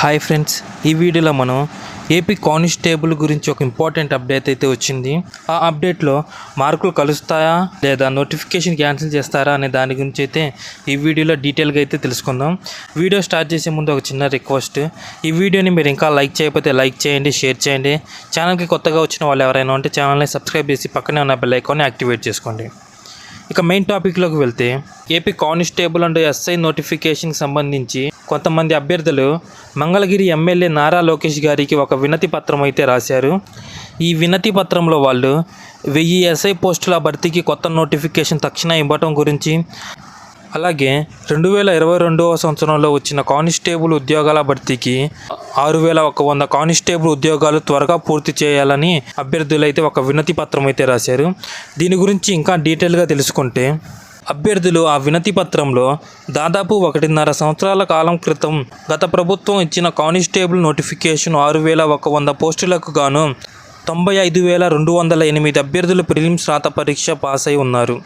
Hi friends ఈ వీడియోలో మనం ఏపీ కానిస్టేబుల్ గురించి ఒక ఇంపార్టెంట్ అప్డేట్ అయితే వచ్చింది. ఆ అప్డేట్లో మార్కులు కలుస్తాయా లేదా నోటిఫికేషన్ క్యాన్సిల్ చేస్తారా అనే దాని గురించి అయితే ఈ వీడియోలో డీటెయిల్గా అయితే తెలుసుకుందాం. వీడియో స్టార్ట్ చేసే ముందు ఒక చిన్న రిక్వెస్ట్. ఈ వీడియోని మీరు ఇంకా లైక్ చేయకపోతే లైక్ చేయండి షేర్ చేయండి. ఛానల్కి కొత్తగా వచ్చిన వాళ్ళు ఎవరైనా ఉంటే ఛానల్ని సబ్స్క్రైబ్ చేసి పక్కనే ఉన్న బెల్ ఐకాన్ని యాక్టివేట్ చేసుకోండి. ఇక మెయిన్ టాపిక్లోకి వెళ్తే ఏపీ కానిస్టేబుల్ అండ్ ఎస్ఐ నోటిఫికేషన్కి సంబంధించి కొంతమంది అభ్యర్థులు మంగళగిరి ఎమ్మెల్యే నారా లోకేష్ గారికి ఒక వినతి పత్రం అయితే రాశారు. ఈ వినతి పత్రంలో వాళ్ళు వెయ్యి ఎస్ఐ పోస్టుల భర్తీకి కొత్త నోటిఫికేషన్ తక్షణ ఇవ్వటం గురించి అలాగే రెండు వేల ఇరవై రెండవ సంవత్సరంలో వచ్చిన కానిస్టేబుల్ ఉద్యోగాల భర్తీకి ఆరు వేల ఒక వంద కానిస్టేబుల్ ఉద్యోగాలు త్వరగా పూర్తి చేయాలని అభ్యర్థులైతే ఒక వినతి పత్రం అయితే రాశారు. దీని గురించి ఇంకా డీటెయిల్గా తెలుసుకుంటే అభ్యర్థులు ఆ వినతి పత్రంలో దాదాపు ఒకటిన్నర సంవత్సరాల కాలం క్రితం గత ప్రభుత్వం ఇచ్చిన కానిస్టేబుల్ నోటిఫికేషన్ ఆరు వేల ఒక వంద పోస్టులకు గాను తొంభై ఐదు వేల రెండు వందల ఎనిమిది అభ్యర్థులు ప్రిలిమ్స్ రాత పరీక్ష పాస్ అయి ఉన్నారు.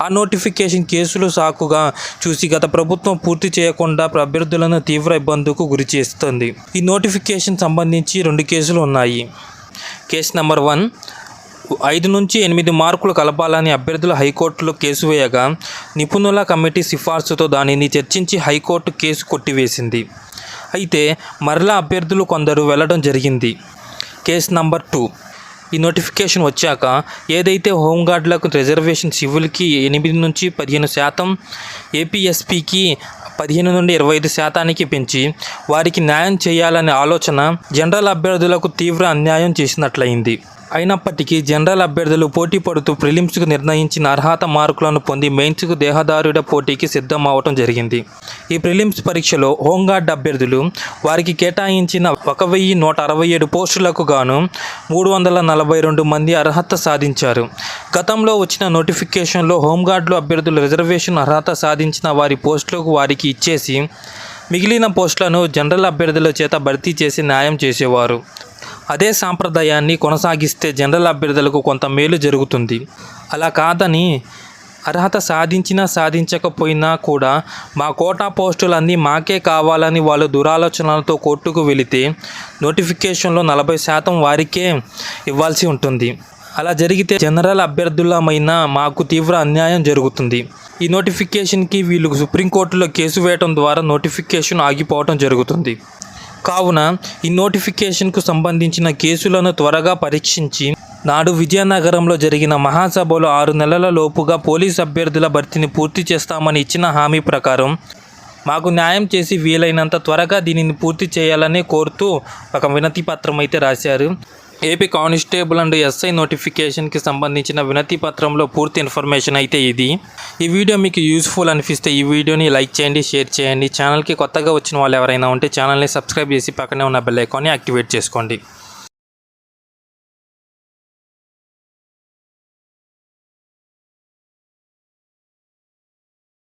ఆ నోటిఫికేషన్ కేసులు సాకుగా చూసి గత ప్రభుత్వం పూర్తి చేయకుండా అభ్యర్థులను తీవ్ర ఇబ్బందుకు గురి చేస్తుంది. ఈ నోటిఫికేషన్ సంబంధించి రెండు కేసులు ఉన్నాయి. కేసు నెంబర్ వన్ ఐదు నుంచి ఎనిమిది మార్కులు కలపాలని అభ్యర్థులు హైకోర్టులో కేసు వేయగా నిపుణుల కమిటీ సిఫార్సుతో దానిని చర్చించి హైకోర్టు కేసు కొట్టివేసింది. అయితే మరలా అభ్యర్థులు కొందరు వెళ్ళడం జరిగింది. Case number two. ఈ నోటిఫికేషన్ వచ్చాక ఏదైతే హోంగార్డులకు రిజర్వేషన్ సివిల్కి ఎనిమిది నుంచి పదిహేను శాతం ఏపీఎస్పికి పదిహేను నుండి ఇరవై ఐదు శాతానికి పెంచి వారికి న్యాయం చేయాలనే ఆలోచన జనరల్ అభ్యర్థులకు తీవ్ర అన్యాయం చేసినట్లయింది. అయినప్పటికీ జనరల్ అభ్యర్థులు పోటీ పడుతూ ప్రిలిమ్స్కు నిర్ణయించిన అర్హత మార్కులను పొంది మెయిన్స్కు దేహదారుడ పోటీకి సిద్ధం అవటం జరిగింది. ఈ ప్రిలిమ్స్ పరీక్షలో హోంగార్డ్ అభ్యర్థులు వారికి కేటాయించిన ఒక వెయ్యి నూట అరవై ఏడు పోస్టులకు గాను మూడు వందల నలభై రెండు మంది అర్హత సాధించారు. గతంలో వచ్చిన నోటిఫికేషన్లో హోంగార్డులు అభ్యర్థులు రిజర్వేషన్ అర్హత సాధించిన వారి పోస్టులకు వారికి ఇచ్చేసి మిగిలిన పోస్టులను జనరల్ అభ్యర్థుల చేత భర్తీ చేసి న్యాయం చేసేవారు. అదే సాంప్రదాయాన్ని కొనసాగిస్తే జనరల్ అభ్యర్థులకు కొంత మేలు జరుగుతుంది. అలా కాదని అర్హత సాధించినా సాధించకపోయినా కూడా మా కోటా పోస్టులన్నీ మాకే కావాలని వాళ్ళు దురాలోచనలతో కోర్టుకు వెళితే నోటిఫికేషన్లో నలభై శాతం వారికే ఇవ్వాల్సి ఉంటుంది. అలా జరిగితే జనరల్ అభ్యర్థులమైన మాకు తీవ్ర అన్యాయం జరుగుతుంది. ఈ నోటిఫికేషన్కి వీళ్ళు సుప్రీంకోర్టులో కేసు వేయటం ద్వారా నోటిఫికేషన్ ఆగిపోవటం జరుగుతుంది. కావున ఈ నోటిఫికేషన్కు సంబంధించిన కేసులను త్వరగా పరీక్షించి నాడు విజయనగరంలో జరిగిన మహాసభలో ఆరు నెలల లోపుగా పోలీస్ అభ్యర్థుల భర్తీని పూర్తి చేస్తామని ఇచ్చిన హామీ ప్రకారం మాకు న్యాయం చేసి వీలైనంత త్వరగా దీనిని పూర్తి చేయాలని కోరుతూ ఒక వినతి పత్రం అయితే రాశారు. ఏపీ కానిస్టేబుల్ అండ్ ఎస్ఐ నోటిఫికేషన్కి సంబంధించిన వినతి పత్రంలో పూర్తి ఇన్ఫర్మేషన్ అయితే ఇది. ఈ వీడియో మీకు యూస్ఫుల్ అనిపిస్తే ఈ వీడియోని లైక్ చేయండి షేర్ చేయండి. ఛానల్కి కొత్తగా వచ్చిన వాళ్ళు ఎవరైనా ఉంటే ఛానల్ని సబ్స్క్రైబ్ చేసి పక్కనే ఉన్న బెల్ ఐకాన్ని యాక్టివేట్ చేసుకోండి.